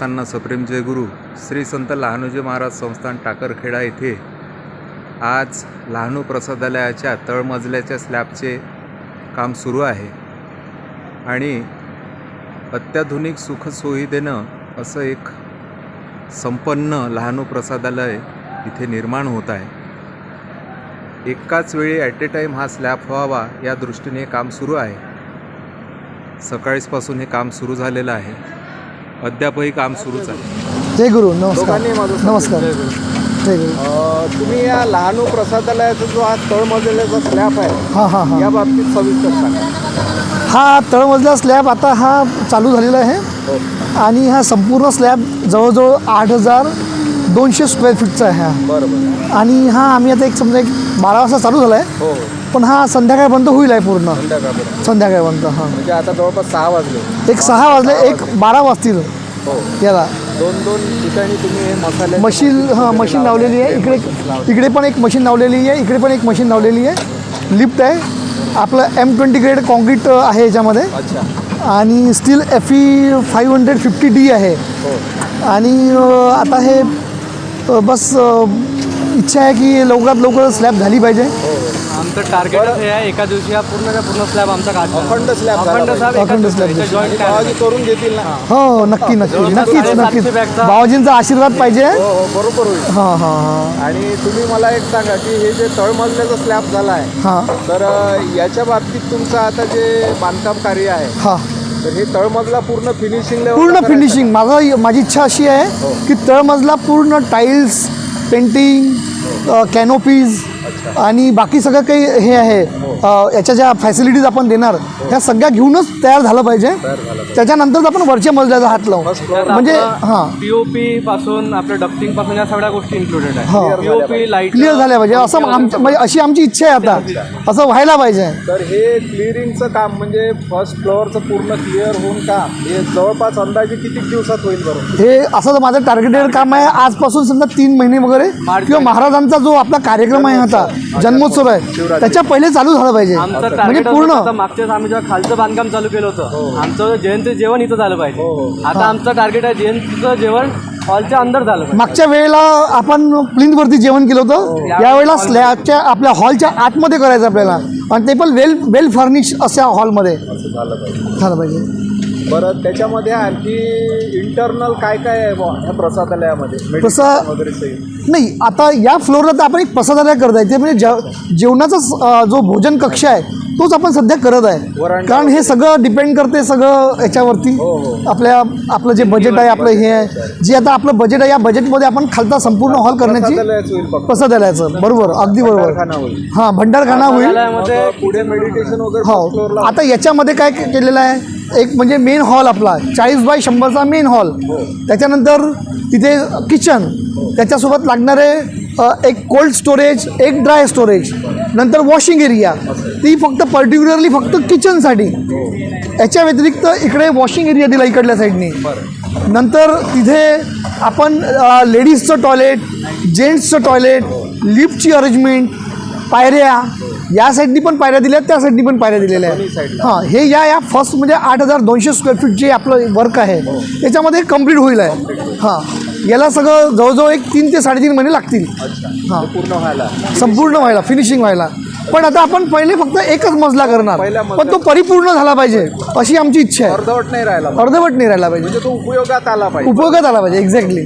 भक्तांना सप्रेम जयगुरु श्री संत लहानोजी महाराज संस्थान टाकरखेडा येथे आज लहानू प्रसादालयाच्या तळमजल्याच्या स्लॅबचे काम सुरू आहे. आणि अत्याधुनिक सुखसोयी देणं असं एक संपन्न लहानू प्रसादालय इथे निर्माण होत आहे. एकाच वेळी ॲट ए टाईम हा स्लॅब व्हावा या दृष्टीने हे काम सुरू आहे. सकाळीचपासून हे काम सुरू झालेलं आहे. अद्यापही काम सुरूच आहे. जय गुरु नमस्कार. दोघांनी माझं नमस्कार. जय गुरु. जय गुरु. अ, तुम्ही या लहानू प्रसादालयाचा जो हा तळमजल्याचा स्लॅब आहे हां हां हां. या बाबतीत सविस्तर सांगा. हा तळमजला स्लॅब आता हा चालू झालेला आहे हो. आणि हा संपूर्ण स्लॅब जवळजवळ आठ हजार दोनशे स्क्वेअर फीटचा आहे हा. बरं बरं आणि हा आम्ही आता एक समजा एक बारा वाजता चालू झाला आहे हो. हो पण हा संध्याकाळपर्यंत होईल आहे पूर्ण. संध्याकाळपर्यंत. संध्याकाळपर्यंत हां. म्हणजे आता जवळपास सहा वाजले. एक सहा वाजले एक बारा वाजतील हो. याला. दोन दोन ठिकाणी तुम्ही हे मसाले मशीन हां मशीन लावलेली आहे. इकडे इकडे पण एक मशीन लावलेली आहे. इकडे पण एक मशीन लावलेली आहे. लिफ्ट आहे. आपलं एम ट्वेंटी ग्रेड कॉन्क्रीट आहे याच्यामध्ये. अच्छा. आणि steel F E five hundred fifty D आहे. हो. आणि अ, आता हे बस इच्छा आहे की लवकरात लवकर स्लॅब झाली पाहिजे. आमचं टार्गेटच हे आहे एका दिवशी हा पूर्णचा पूर्ण स्लॅब आमचा काढ अखंड झाला अखंड स्लॅब अखंड बाबाजी करून घेतील ना. हो नक्की नक्की नक्कीच नक्कीच. बाबाजींचा आशीर्वाद पाहिजे. हो हो बरोबर होईल. हां हां हां. आणि तुम्ही मला एक सांगा की हे जे तळमजल्याचा स्लॅब झाला आहे हां. तर याच्या बाबतीत तुमचं आता जे बांधकाम कार्य आहे हां. तर हे तळमजला पूर्ण फिनिशिंग पूर्ण फिनिशिंग माझा माझी इच्छा अशी आहे की तळमजला पूर्ण टाईल्स पेंटिंग कॅनोपीज आणि बाकी सगळं काही हे आहे अ, याच्या ज्या फॅसिलिटीज आपण देणार ह्या सगळ्या घेऊनच तयार झालं पाहिजे. त्याच्यानंतरच आपण वरच्या मजल्याचा हात लावू. म्हणजे हां. पीओपी पासून आपलं डक्टिंगपासून या सगळ्या गोष्टी इन्क्लुडेड हो. आहे पीओपी लाइट क्लिअर झाल्या पाहिजे. असं आमचं म्हणजे अशी आमची इच्छा आहे आता. असं व्हायला पाहिजे. तर हे क्लिअरिंगचं काम म्हणजे फर्स्ट फ्लोअरचं पूर्ण क्लिअर होऊन काम हे जवळपास अंदाजे किती दिवसात होईल बरोबर हे असं तर माझं टार्गेटेड काम आहे. आजपासून समजा तीन महिने वगैरे. किंवा महाराजांचा जो आपला कार्यक्रम आहे आता जन्मोत्सव आहे. त्याच्या पहिले चालू झालं पाहिजे. म्हणजे टार्गेट पूर्ण. मागच्याच आम्ही जेव्हा खालचं बांधकाम चालू केलं होतं आमचं जयंती जेवण इथं झालं हो, पाहिजे आता आमचं टार्गेट आहे जयंतीचं जेवण हॉलच्या अंदर झालं पाहिजे. मागच्या वेळेला आपण प्लिंथवरती जेवण केलं होतं. यावेळेला स्लॅबच्या आपल्या हॉलच्या आतमध्ये करायचं आपल्याला. आणि ते पण वेल वेल फर्निश अशा हॉलमध्ये. झालं पाहिजे. झालं पाहिजे. बरं त्याच्यामध्ये आणखी इंटरनल काय काय आहे प्रसादालयामध्ये? तसं- Meditation वगैरे नाही आता या फ्लोअरला तर आपण एक प्रसादालय करत आहे. ते म्हणजे जेव जेवणाचा जो भोजन कक्ष आहे तोच आपण सध्या करत आहे. कारण हे सगळं डिपेंड करते सगळं याच्यावरती. हो, हो. आपल्या आपलं जे बजेट आहे आपलं हे आहे. जे आता आपलं बजेट आहे या बजेटमध्ये आपण खालता संपूर्ण हॉल करण्याची प्रसादालयाचं बरोबर अगदी बरोबर. हां भंडारखाना होईल. हो. आता याच्यामध्ये काय केलेलं आहे एक म्हणजे मेन हॉल आपला चाळीस बाय शंभरचा मेन हॉल त्याच्यानंतर तिथे किचन त्याच्यासोबत लागणारे अ, एक कोल्ड स्टोरेज एक ड्राय स्टोरेज नंतर वॉशिंग एरिया ती फक्त पर्टिक्युलरली फक्त किचनसाठी याच्या व्यतिरिक्त इकडे वॉशिंग एरिया दिला इकडल्या साईडने नंतर तिथे आपण लेडीजचं टॉयलेट जेंट्सचं टॉयलेट लिफ्टची अरेंजमेंट पायऱ्या या साईडनी पण पायऱ्या दिल्या त्या साईडनी पण पायऱ्या दिलेल्या आहेत. हां हे या या फर्स्ट म्हणजे आठ हजार दोनशे स्क्वेअर फीट जे आपलं वर्क आहे त्याच्यामध्ये कंप्लीट होईल आहे. हां. याला सगळं जवळजवळ एक तीन ते साडेतीन महिने लागतील. हां. पूर्ण व्हायला. संपूर्ण व्हायला फिनिशिंग व्हायला. पण आता आपण पहिले फक्त एकच मजला करणार. पण तो परिपूर्ण झाला पाहिजे अशी आमची इच्छा आहे. अर्धवट नाही राहिला. अर्धवट नाही राहिला पाहिजे. म्हणजे तो उपयोगात आला पाहिजे. उपयोगात आला पाहिजे एक्झॅक्टली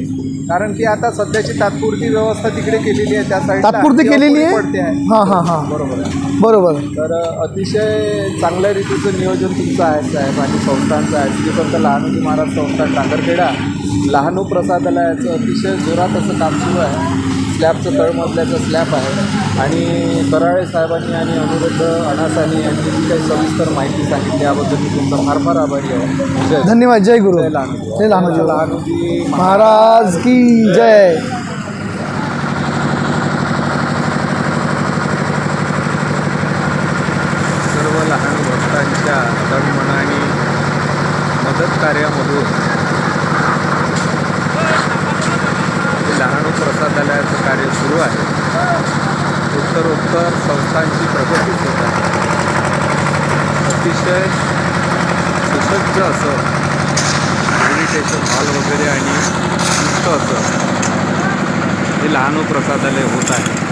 कारण की आता सध्याची तात्पुरती व्यवस्था तिकडे केलेली आहे त्या साईडला तात्पुरती केलेली आहे? पडते आहे. हां हां हां. बरोबर आहे. बरोबर. तर अतिशय चांगल्या रीतीचं नियोजन तुमचं आहे साहेब आणि संस्थांचं आहे. श्री संत लहानोजी महाराज संस्थान टाकरखेडा लहानू प्रसादालयाचं अतिशय जोरात असं काम सुरू आहे. स्लॅबचं तळमजल्याचं स्लॅब आहे. आणि कराळे साहेबांनी आणि अनुरुद्ध अनासानी यांनी जी काही सविस्तर माहिती सांगितली याबद्दल मी तुमचा फार फार आभारी आहे. जय धन्यवाद. जय गुरु. जय लहानोजी. लहानोजी. महाराज की जय सर्व लहान भक्तांच्या तळमन आणि मदत कार्यामधून हे लहानू प्रसादालयाचं कार्य सुरू आहे उत्तरोत्तर प्रगती होत आहे. अतिशय सुसज्ज असं मेडिटेशन हॉल वगैरे आणि मुक्त असं हे लहानू प्रसादालय होत आहे.